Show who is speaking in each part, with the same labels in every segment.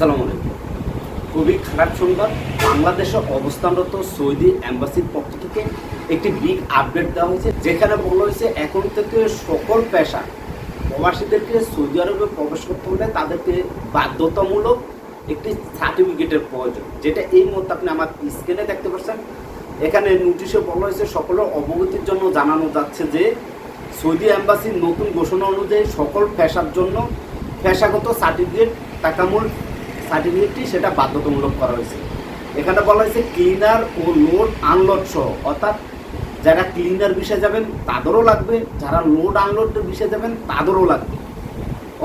Speaker 1: আসসালামু আলাইকুম। খুবই খারাপ সংবাদ, বাংলাদেশে অবস্থানরত সৌদি অ্যাম্বাসির পক্ষ থেকে একটি বিগ আপডেট দেওয়া হয়েছে, যেখানে বলা হয়েছে এখন থেকে সকল পেশা প্রবাসীদেরকে সৌদি আরবে প্রবেশ করতে হলে তাদেরকে বাধ্যতামূলক একটি সার্টিফিকেটের প্রয়োজন, যেটা এই মুহূর্তে আপনি আমার স্ক্রিনে দেখতে পাচ্ছেন। এখানে নোটিশে বলা হয়েছে, সকলের অবগতির জন্য জানানো যাচ্ছে যে সৌদি অ্যাম্বাসির নতুন ঘোষণা অনুযায়ী সকল পেশার জন্য পেশাগত সার্টিফিকেট টাকামূল সার্টিফিকেটটি সেটা বাধ্যতামূলক করা হয়েছে। এখানে বলা হয়েছে ক্লিনার ও লোড আনলোড সহ, অর্থাৎ যারা ক্লিনার বিষয়ে যাবেন তাদেরও লাগবে, যারা লোড আনলোডের বিষয়ে যাবেন তাদেরও লাগবে।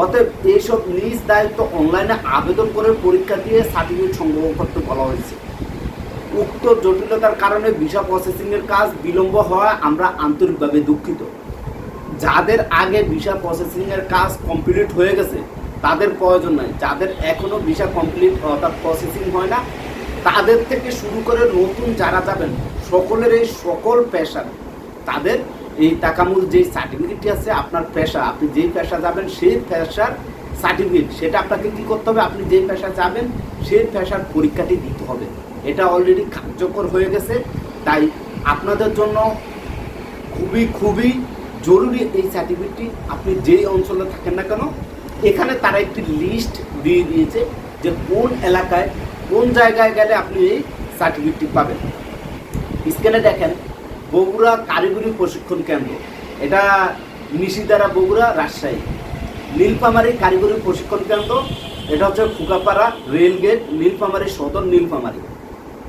Speaker 1: অতএব এইসব নিজ দায়িত্ব অনলাইনে আবেদন করে পরীক্ষা দিয়ে সার্টিফিকেট সংগ্রহ করতে বলা হয়েছে। উক্ত জটিলতার কারণে ভিসা প্রসেসিংয়ের কাজ বিলম্ব হওয়া আমরা আন্তরিকভাবে দুঃখিত। যাদের আগে ভিসা প্রসেসিংয়ের কাজ কমপ্লিট হয়ে গেছে তাদের প্রয়োজন নাই। যাদের এখনও ভিসা কমপ্লিট অর্থাৎ প্রসেসিং হয় না, তাদের থেকে শুরু করে নতুন যারা যাবেন, সকলের এই সকল পেশার তাদের এই টাকামূল যে সার্টিফিকেটটি আছে, আপনার পেশা, আপনি যেই পেশা যাবেন, সেই পেশার সার্টিফিকেট সেটা আপনাকে কী করতে হবে? আপনি যেই পেশা যাবেন, সেই পেশার পরীক্ষাটি দিতে হবে। এটা অলরেডি কার্যকর হয়ে গেছে। তাই আপনাদের জন্য খুবই খুবই জরুরি এই সার্টিফিকেটটি আপনি যেই অঞ্চলে থাকেন না কেন এখানে তারা একটি লিস্ট দিয়ে দিয়েছে যে কোন এলাকায়, কোন জায়গায় গেলে আপনি এই সার্টিফিকেটটি পাবেন। স্ক্যানে দেখেন, বগুড়া কারিগরি প্রশিক্ষণ কেন্দ্র। এটা নিশিদারা বগুড়া, রাজশাহী। নীলফামারী কারিগরি প্রশিক্ষণ কেন্দ্র, এটা হচ্ছে ফুকাপাড়া রেলগেট নীলফামারী সদর, নীলফামারী।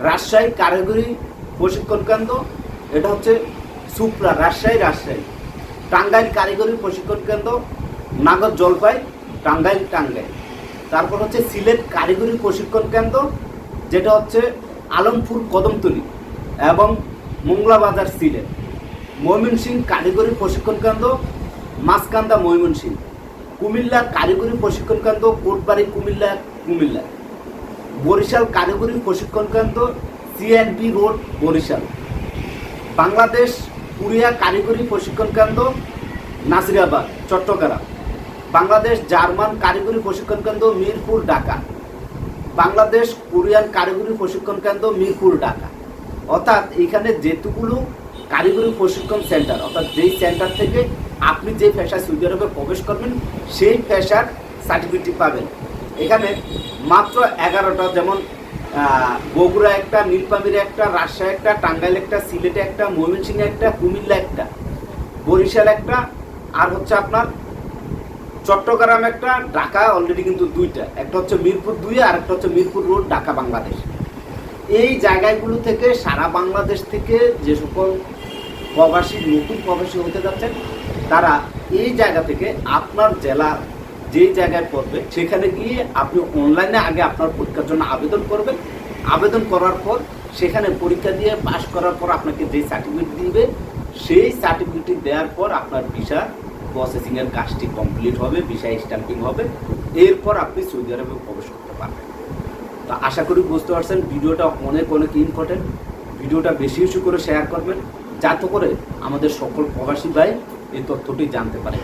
Speaker 1: রাজশাহী কারিগরি প্রশিক্ষণ কেন্দ্র, এটা হচ্ছে সুপ্রা, রাজশাহী রাজশাহী। টাঙ্গাইল কারিগরি প্রশিক্ষণ কেন্দ্র, নাগর জলপাই টাঙ্গাইল টাঙ্গাইল। তারপর হচ্ছে সিলেট কারিগরি প্রশিক্ষণ কেন্দ্র, যেটা হচ্ছে আলমপুর কদমতলি এবং মংলাবাজার সিলেট। ময়মনসিং কারিগরি প্রশিক্ষণ কেন্দ্র মাসকান্দা ময়মনসিং। কুমিল্লা কারিগরি প্রশিক্ষণ কেন্দ্র, কোটবাড়ি, কুমিল্লা কুমিল্লা। বরিশাল কারিগরি প্রশিক্ষণ কেন্দ্র, CNB road, Barishal. Bangladesh Korea কারিগরি প্রশিক্ষণ কেন্দ্র, নাসিরাবাদ, চট্টগ্রাম। বাংলাদেশ, জার্মান কারিগরি প্রশিক্ষণ কেন্দ্র, মিরপুর, ঢাকা। বাংলাদেশ, কোরিয়ান কারিগরি প্রশিক্ষণ কেন্দ্র, মিরপুর, ঢাকা। অর্থাৎ এখানে যেটুকুলো কারিগরি প্রশিক্ষণ সেন্টার, অর্থাৎ যেই সেন্টার থেকে আপনি যে পেশায় সৌদি আরবে প্রবেশ করবেন, সেই পেশার সার্টিফিকেট পাবেন। এখানে মাত্র এগারোটা, যেমন বগুড়া একটা নীলপামিরে একটা, রাজশাহী একটা, টাঙ্গাইল একটা, সিলেটে একটা, ময়মনসিংহে একটা, কুমিল্লা একটা, বরিশাল একটা, আর হচ্ছে আপনার চট্টগ্রাম একটা, ঢাকা অলরেডি কিন্তু দুইটা। একটা হচ্ছে মিরপুর দুই, আর একটা হচ্ছে মিরপুর রোড, ঢাকা বাংলাদেশ। এই জায়গাগুলো থেকে সারা বাংলাদেশ থেকে যে সকল প্রবাসী, নতুন প্রবাসী হতে যাচ্ছেন, তারা এই জায়গা থেকে আপনার জেলা যেই জায়গায় পড়বে, সেখানে গিয়ে আপনি অনলাইনে আগে আপনার পরীক্ষার জন্য আবেদন করবেন। আবেদন করার পর সেখানে পরীক্ষা দিয়ে পাশ করার পর আপনাকে যে সার্টিফিকেট দিবে, সেই সার্টিফিকেটটি দেওয়ার পর আপনার ভিসা প্রসেসিংয়ের কাজটি কমপ্লিট হবে ভিসা স্ট্যাম্পিং হবে, এরপর আপনি সৌদি আরবে প্রবেশ করতে পারবেন। তো আশা করি বুঝতে পারছেন, ভিডিওটা অনেক অনেক ইম্পর্টেন্ট ভিডিওটা বেশি বেশি করে শেয়ার করবেন, যাতে করে আমাদের সকল প্রবাসী ভাই এই তথ্যটি জানতে পারে।